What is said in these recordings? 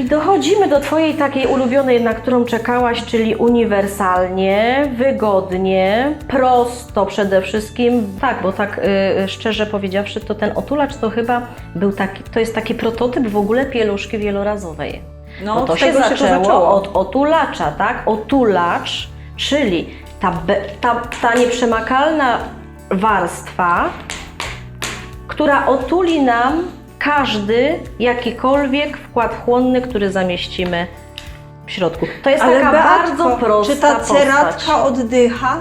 I dochodzimy do Twojej takiej ulubionej, na którą czekałaś, czyli uniwersalnie, wygodnie, prosto przede wszystkim. Tak, bo tak y, szczerze powiedziawszy, to ten otulacz to chyba był taki, to jest taki prototyp w ogóle pieluszki wielorazowej. No, Bo to się zaczęło, to zaczęło. od otulacza, tak? Otulacz, czyli ta, ta, ta nieprzemakalna warstwa, która otuli nam każdy jakikolwiek wkład chłonny, który zamieścimy w środku. To jest taka Beatko, bardzo prosta Czy ta postać. ceratka oddycha?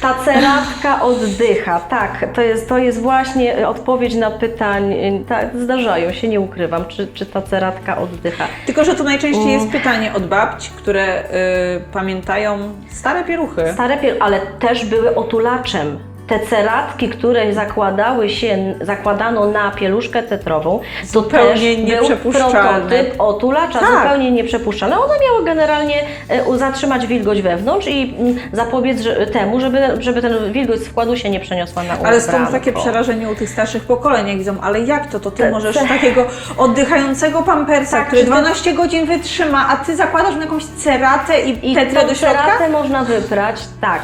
Ta ceratka oddycha, tak. To jest, to jest właśnie odpowiedź na pytań. y, Tak, zdarzają się, nie ukrywam, czy, czy ta ceratka oddycha. Tylko, że to najczęściej Mm. jest pytanie od babci, które y, pamiętają stare pieluchy. Stare pier... ale też były otulaczem. Te ceratki, które zakładały się, zakładano na pieluszkę tetrową, to Zupełnie też był prototyp otulacza, Tak. zupełnie nieprzepuszczalne. One miały generalnie e, zatrzymać wilgoć wewnątrz i mm, zapobiec temu, żeby, żeby ten wilgoć z wkładu się nie przeniosła na Ale stąd ubranko. takie przerażenie u tych starszych pokoleń, jak widzą, ale jak to, to ty możesz takiego oddychającego pampersa, Tak, który czy to- 12 godzin wytrzyma, a ty zakładasz na jakąś ceratę i, I tetrę do środka? ceratę można wyprać, tak.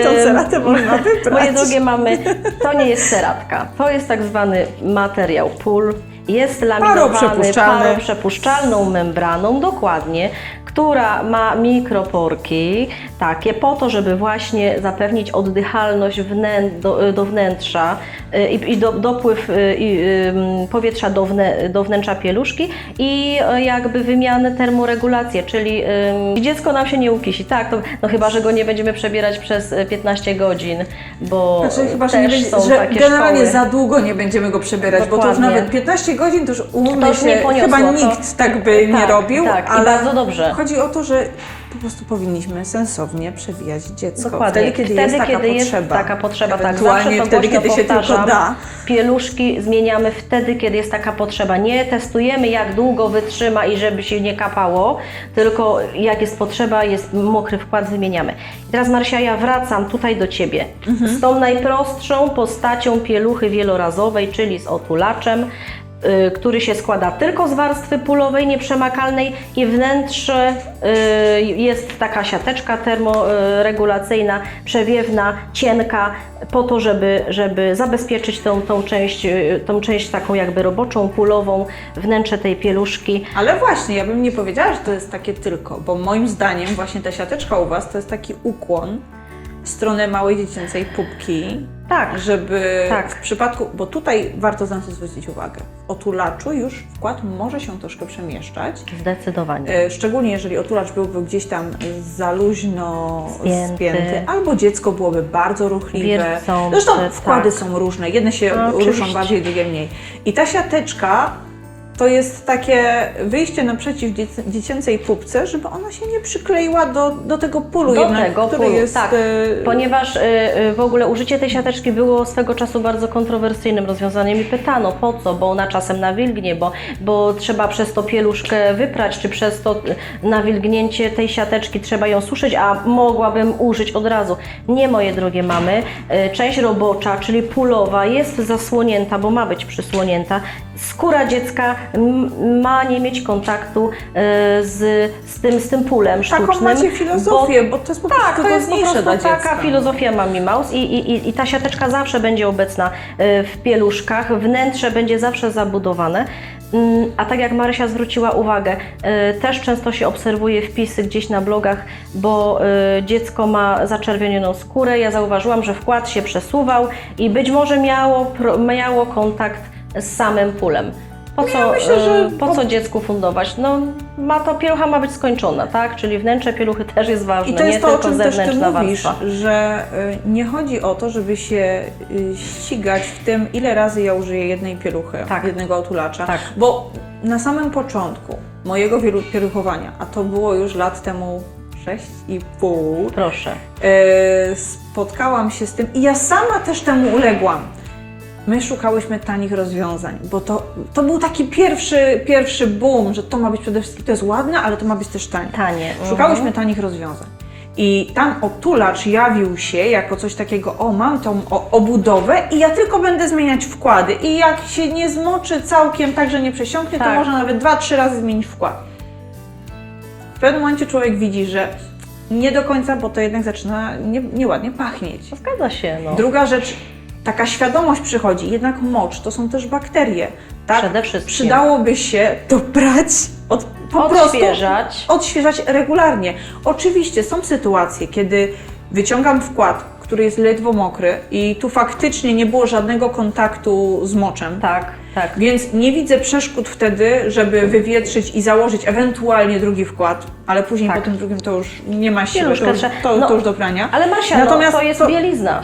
I tą ceratę można wyprać. Moje drogie mamy, to nie jest ceratka. To jest tak zwany materiał pól. Jest laminowany Paroprzepuszczalny. paroprzepuszczalną membraną, dokładnie, która ma mikroporki, takie po to, żeby właśnie zapewnić oddychalność wnę, do, do wnętrza y, i, i do, dopływ y, i, powietrza do, wnę, do wnętrza pieluszki i y, jakby wymianę termoregulację, czyli ym, dziecko nam się nie ukisi, tak, to, no chyba, że go nie będziemy przebierać przez y, 15 godzin, bo Znaczy chyba, że, nie też będzie, są że takie generalnie szkoły. za długo nie będziemy go przebierać, bo to już Dokładnie. nawet 15 godzin to już umówmy To już nie się, poniosło, chyba to- nikt tak by nie Tak, robił, tak, ale bardzo dobrze. chodzi o to, że po prostu powinniśmy sensownie przewijać dziecko. Dokładnie. Wtedy, kiedy jest taka kiedy potrzeba. jest taka potrzeba, tak. Ewentualnie to wtedy, kiedy się tylko da. Pieluszki zmieniamy wtedy, kiedy jest taka potrzeba. Nie testujemy, jak długo wytrzyma i żeby się nie kapało, tylko jak jest potrzeba, jest mokry wkład, wymieniamy. I teraz Marsia, ja wracam tutaj do Ciebie Mhm. z tą najprostszą postacią pieluchy wielorazowej, czyli z otulaczem, który się składa tylko z warstwy pulowej, nieprzemakalnej i wnętrze y, jest taka siateczka termoregulacyjna, przewiewna, cienka, po to, żeby, żeby zabezpieczyć tą, tą, część, y, tą część taką jakby roboczą, pulową, wnętrze tej pieluszki. Ale właśnie, ja bym nie powiedziała, że to jest takie tylko, bo moim zdaniem właśnie ta siateczka u Was to jest taki ukłon w stronę małej dziecięcej pupki, Tak, żeby Tak. w przypadku, bo tutaj warto na to zwrócić uwagę, w otulaczu już wkład może się troszkę przemieszczać, zdecydowanie. E, Szczególnie jeżeli otulacz byłby gdzieś tam za luźno Spięty. spięty, albo dziecko byłoby bardzo ruchliwe. Wiercące, Zresztą wkłady tak. są różne, jedne się No, ruszą bardziej, drugie mniej. I ta siateczka to jest takie wyjście naprzeciw dziec- dziecięcej pupce, żeby ona się nie przykleiła do, do tego pulu Do jednak, tego który pulu, jest... tak. e, Ponieważ y, y, w ogóle użycie tej siateczki było swego czasu bardzo kontrowersyjnym rozwiązaniem i pytano po co, bo ona czasem nawilgnie, bo, bo trzeba przez to pieluszkę wyprać, czy przez to y, nawilgnięcie tej siateczki trzeba ją suszyć, a mogłabym użyć od razu. Nie, moje drogie mamy, y, część robocza, czyli pulowa jest zasłonięta, bo ma być przysłonięta. Skóra dziecka ma nie mieć kontaktu y, z, z, tym, z tym pulem sztucznym. Taką macie bo filozofię, bo, to jest po tak, prostu to jest po prostu dla taka dziecka. filozofia Mami Mouse i, i, i- i ta siateczka zawsze będzie obecna y, w pieluszkach, wnętrze będzie zawsze zabudowane. Mm, A tak jak Marysia zwróciła uwagę, y, też często się obserwuje wpisy gdzieś na blogach, bo dziecko ma zaczerwienioną skórę. Ja zauważyłam, że wkład się przesuwał i być może miało, miało kontakt z samym pulem. Po co, Ja myślę, że y, po co dziecku fundować? No, ma to pielucha ma być skończona, tak? Czyli wnętrze pieluchy też jest ważne, I to jest nie to, o tylko czym też Ty mówisz, warstwa. że y, nie chodzi o to, żeby się y, ścigać w tym, ile razy ja użyję jednej pieluchy, Tak. jednego otulacza. Tak. Bo na samym początku mojego wielu- pieluchowania, a to było już lat temu 6,5, Proszę. spotkałam się z tym i ja sama też temu uległam. My szukałyśmy tanich rozwiązań, bo to, to był taki pierwszy, pierwszy boom, że to ma być przede wszystkim, to jest ładne, ale to ma być też tanie. Tanie. Szukałyśmy tanich rozwiązań. I tam otulacz jawił się jako coś takiego, o mam tą obudowę i ja tylko będę zmieniać wkłady. I jak się nie zmoczy całkiem tak, że nie przesiąknie, to Tak. można nawet dwa, trzy razy zmienić wkład. W pewnym momencie człowiek widzi, że nie do końca, bo to jednak zaczyna nie, nieładnie pachnieć. Zgadza się, no. Druga rzecz, taka świadomość przychodzi, jednak mocz to są też bakterie. Tak? Przede wszystkim. Przydałoby się to brać od, po prostu Odświeżać. odświeżać regularnie. Oczywiście są sytuacje, kiedy wyciągam wkład, który jest ledwo mokry i tu faktycznie nie było żadnego kontaktu z moczem. Tak, tak. Więc nie widzę przeszkód wtedy, żeby wywietrzyć i założyć ewentualnie drugi wkład, ale później Tak. po tym drugim to już nie ma siły, Pieluszkę to, już- to, no, to już do prania. Ale Marsia, Natomiast no, to jest bielizna.